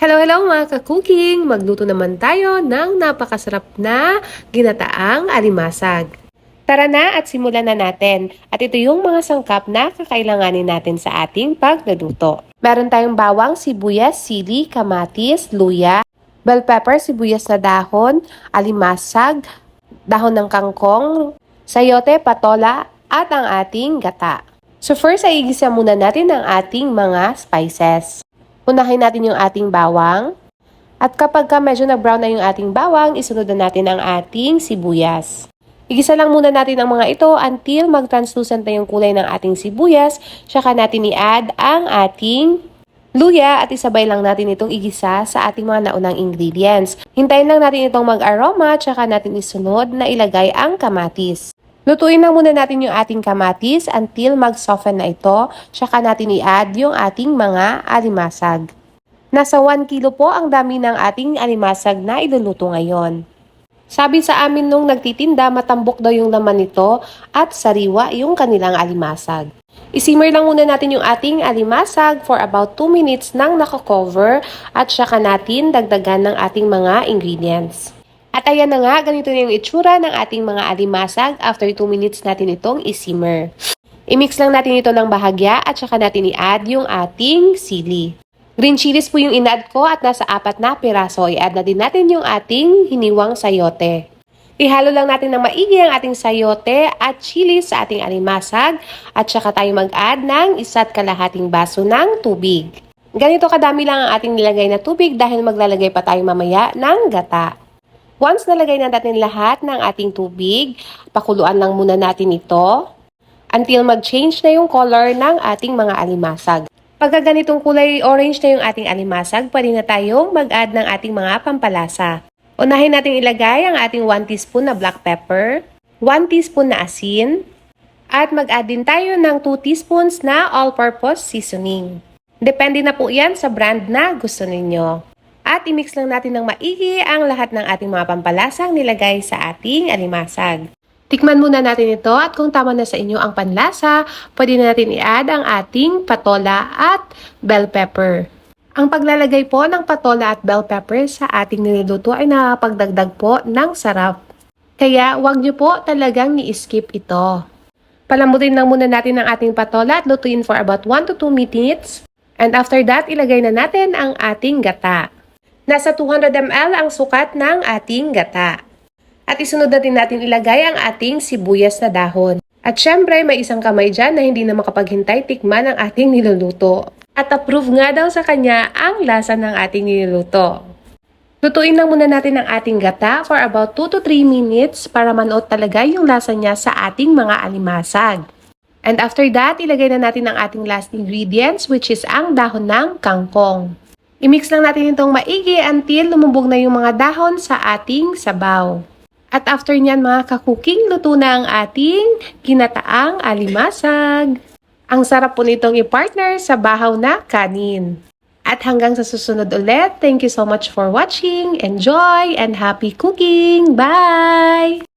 Hello, hello mga ka-cooking! Magluto naman tayo ng napakasarap na ginataang alimasag. Tara na at simulan na natin. At ito yung mga sangkap na kakailanganin natin sa ating pagluluto. Meron tayong bawang, sibuyas, sili, kamatis, luya, bell pepper, sibuyas na dahon, alimasag, dahon ng kangkong, sayote, patola, at ang ating gata. So first ay igisa muna natin ang ating mga spices. Unahin natin yung ating bawang. At kapag ka medyo nag-brown na yung ating bawang, isunod na natin ang ating sibuyas. Igisa lang muna natin ang mga ito until mag-translucent na yung kulay ng ating sibuyas. Tsaka natin i-add ang ating luya at isabay lang natin itong igisa sa ating mga naunang ingredients. Hintayin lang natin itong mag-aroma tsaka natin isunod na ilagay ang kamatis. Lutuin lang muna natin yung ating kamatis until mag-soften na ito. Tsaka natin i-add yung ating mga alimasag. Nasa 1 kilo po ang dami ng ating alimasag na iluluto ngayon. Sabi sa amin nung nagtitinda, matambok daw yung laman nito at sariwa yung kanilang alimasag. Isimmer lang muna natin yung ating alimasag for about 2 minutes nang nakakover at saka natin dagdagan ng ating mga ingredients. At ayan na nga, ganito na yung itsura ng ating mga alimasag after 2 minutes natin itong isimmer. I-mix lang natin ito ng bahagya at saka natin i-add yung ating sili. Green chilies po yung in-add ko at nasa apat na piraso. I-add na din natin yung ating hiniwang sayote. Ihalo lang natin ng maigi ang ating sayote at chilies sa ating alimasag at saka tayo mag-add ng isa't kalahating baso ng tubig. Ganito kadami lang ang ating nilagay na tubig dahil maglalagay pa tayo mamaya ng gata. Once nalagay na natin lahat ng ating tubig, pakuluan lang muna natin ito until mag-change na yung color ng ating mga alimasag. Pagka ganitong kulay orange na yung ating alimasag, pwede na tayong mag-add ng ating mga pampalasa. Unahin natin ilagay ang ating 1 teaspoon na black pepper, 1 teaspoon na asin, at mag-add din tayo ng 2 teaspoons na all-purpose seasoning. Depende na po yan sa brand na gusto ninyo. At i-mix lang natin ng maigi ang lahat ng ating mga pampalasang nilagay sa ating alimasag. Tikman muna natin ito at kung tama na sa inyo ang panlasa, pwede na natin i-add ang ating patola at bell pepper. Ang paglalagay po ng patola at bell pepper sa ating niluluto ay nakapagdagdag po ng sarap. Kaya huwag niyo po talagang i-skip ito. Palamutin lang muna natin ang ating patola at lutuin for about 1 to 2 minutes. And after that, ilagay na natin ang ating gata. Nasa 200 ml ang sukat ng ating gata. At isunod natin natin ilagay ang ating sibuyas na dahon. At syempre, may isang kamay dyan na hindi na makapaghintay tikman ang ating niluluto. At approve nga daw sa kanya ang lasa ng ating niluluto. Lutuin lang muna natin ang ating gata for about 2 to 3 minutes para manood talaga yung lasa niya sa ating mga alimasag. And after that, ilagay na natin ang ating last ingredients which is ang dahon ng kangkong. I-mix lang natin itong maigi until lumubog na yung mga dahon sa ating sabaw. At after nyan mga kakuking, luto na ang ating kinataang alimasag. Ang sarap po nitong i-partner sa bahaw na kanin. At hanggang sa susunod ulit, thank you so much for watching. Enjoy and happy cooking! Bye!